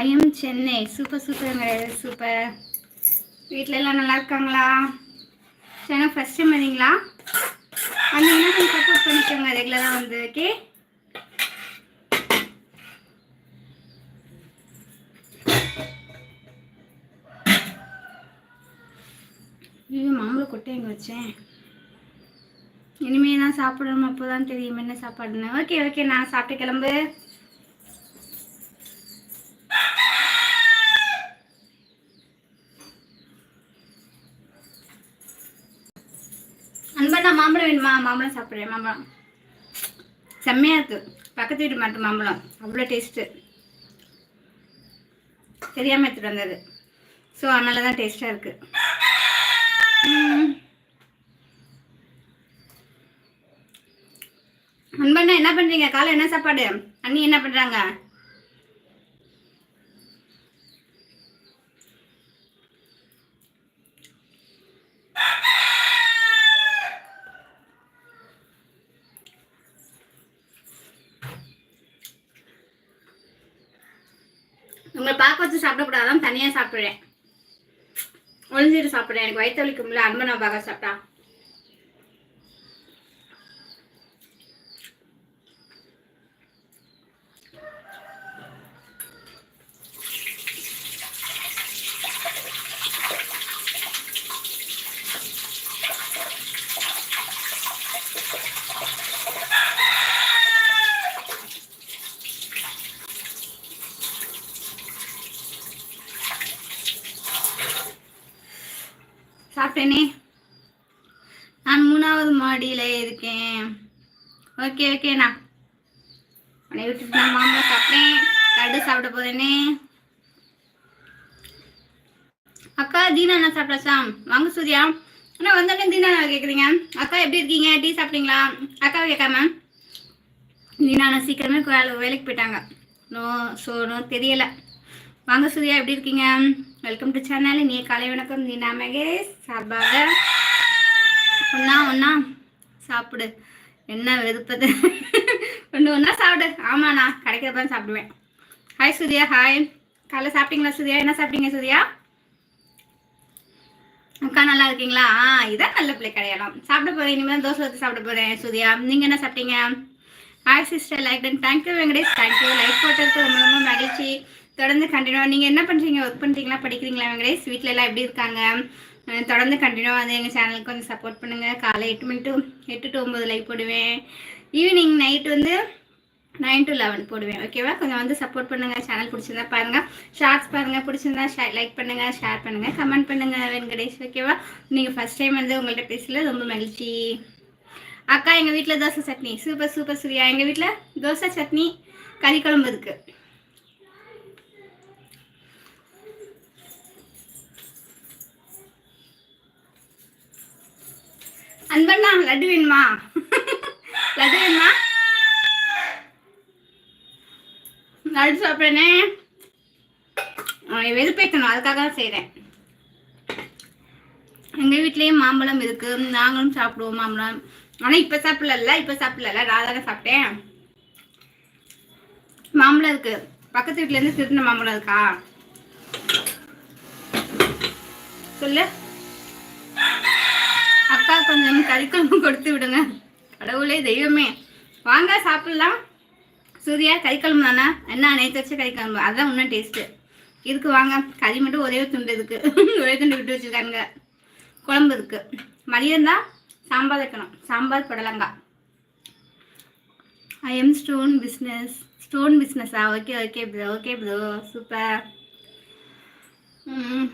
IIM Chennai super சூப்பருங்க super வீட்டில் எல்லாம் நல்லா இருக்காங்களா சென்னை ஃபஸ்ட் டைம் வந்தீங்களா வந்தீங்கன்னா கொஞ்சம் சப்போர்ட் பண்ணிக்கோங்க. ரெகுலராக வந்து ஓகே ஐயோ மாம்பழ கொட்டை எங்கே வச்சேன்? இனிமே தான் சாப்பிடணும். அப்போ தான் தெரியும் என்ன சாப்பாடுன்னு. ஓகே ஓகே நான் சாப்பிட்டு கிளம்பு. அன்பண்ணா மாம்பழம் வேணுமா? மாம்பழம் சாப்பிட்றேன் மாம்பழம். செம்மையாக இருக்கு. பக்கத்து வீட்டு மாட்டு மாம்பழம். அவ்வளோ டேஸ்ட்டு தெரியாமல் எடுத்துகிட்டு வந்தது. ஸோ அதனால தான் டேஸ்ட்டாக இருக்குது அன்பண்ணா என்ன பண்ணுறீங்க காலை என்ன சாப்பாடு? அண்ணி என்ன பண்ணுறாங்க உங்களை பார்க்க வச்சு சாப்பிடக்கூடாதான் தனியாக சாப்பிட்றேன். ஒளிஞ்சிட்டு சாப்பிட்றேன். எனக்கு வயிற்று வலிக்கும்ல அன்பை நான் பார்க்க சாப்பிட்டா. சாப்பிட்டேனே. நான் மூணாவது மாடியில் இருக்கேன். ஓகே ஓகேண்ணா உன்னை விட்டுட்டு நான் மாம்பழம் சாப்பிட்டேன். லட்டு சாப்பிட போதேனே அக்கா தீனா என்ன சாப்பிட்டாச்சா? வாங்க சூர்யா. அண்ணா வந்தோடனே தீனா கேட்குறீங்க அக்கா எப்படி இருக்கீங்க? டீ சாப்பிட்டீங்களா? அக்காவை கேட்காம? தீனா அண்ணா சீக்கிரமே வேலை வேலைக்கு போயிட்டாங்க. நோ ஸோ நோ தெரியலை. வாங்க சூர்யா எப்படி இருக்கீங்க? வெல்கம் டு சேனல் நீ காலை வணக்கம். நீ மகேஷ் சார்பாக. ஒன்றா ஒன்றா சாப்பிடு. என்ன வெறுப்பது? ஒன்று ஒன்றா சாப்பிடு. ஆமாண்ணா கிடைக்கிறப்ப சாப்பிடுவேன். ஹாய் சூர்யா. ஹாய் காலைல சாப்பிட்டீங்களா சூர்யா? என்ன சாப்பிட்டீங்க சூர்யா? அக்கா நல்லா இருக்கீங்களா? ஆ இதான் நல்ல பிள்ளை கிடையாது சாப்பிட போகிறேன் இனிமேல் தோசை ஊற்றி சாப்பிட போகிறேன் சூர்யா. நீங்கள் என்ன சாப்பிட்டீங்க? Hi sister like done thank you Venkatesh. Thank you like போட்டதுக்கு ரொம்ப ரொம்ப மகிழ்ச்சி. தொடர்ந்து கண்டினியூ நீங்கள் என்ன பண்ணுறீங்க ஒர்க் பண்ணுறீங்களா படிக்கிறீங்களா? வெங்கடேஷ் வீட்டிலலாம் எல்லாம் எப்படி இருக்காங்க? தொடர்ந்து கண்டினியூ அது எங்கள் சேனலுக்கு கொஞ்சம் சப்போர்ட் பண்ணுங்கள் காலை எட்டு மணி டு எட்டு டு ஒம்பது லைவ் போடுவேன். ஈவினிங் நைட் வந்து நைன் டு லெவன் போடுவேன். ஓகேவா கொஞ்சம் வந்து சப்போர்ட் பண்ணுங்கள் சேனல் பிடிச்சிருந்தா பாருங்கள் ஷார்ட்ஸ் பாருங்கள் பிடிச்சிருந்தா ஷே லைக் பண்ணுங்கள் ஷேர் பண்ணுங்கள் கமெண்ட் பண்ணுங்கள் வெங்கடேஷ் ஓகேவா நீங்கள் ஃபஸ்ட் டைம் வந்து உங்கள்கிட்ட பேசல. ரொம்ப மகிழ்ச்சி. அக்கா எங்கள் வீட்டில் dosa chutney. Super super Surya. எங்கள் வீட்டில் தோசை சட்னி கறி குழம்பு இருக்குது அன்பண்ணா லட்டு வேணுமா? லட்டு வேணுமா? லட்டு சாப்பிட்றேனே. வெறுப்பேற்றணும் அதுக்காக தான் செய்கிறேன் எங்கள் வீட்லேயும் மாம்பழம் இருக்குது நாங்களும் சாப்பிடுவோம் மாம்பழம். ஆனால் இப்போ சாப்பிடல இப்போ சாப்பிடல நான் தானே சாப்பிட்டேன். மாம்பழம் இருக்கு. பக்கத்து வீட்டிலேருந்து திருட்டின மாம்பழம் இருக்கா? சொல்லு. அக்கா கொஞ்சம் கறிக்குழம்பு கொடுத்து விடுங்க. கடவுளே தெய்வமே. வாங்க சாப்பிடலாம். சூர்யா கறிக்குழம்பு தானே? என்ன நேற்று வச்ச கறிக்குழம்பு? அதுதான் இன்னும் டேஸ்ட்டு இதுக்கு வாங்க. கறி மட்டும் ஒரே துண்டு இருக்கு. ஒரே துண்டு விட்டு வச்சுருக்காங்க குழம்பு இருக்கு. மதியம் தான் சாம்பார் வைக்கணும். சாம்பார் புடலங்காய் I am stone business stone பிஸ்னஸா okay okay bro okay bro super ம்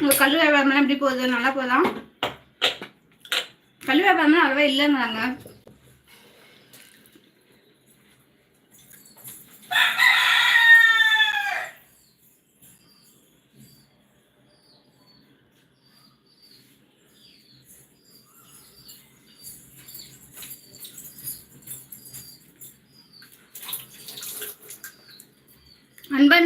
உங்கள் கல் வியாபாரம்லாம் எப்படி போகுது? நல்லா போதும் கல் வியாபாரம்லாம் அளவாக இல்லைங்கிறாங்க. அன்பன்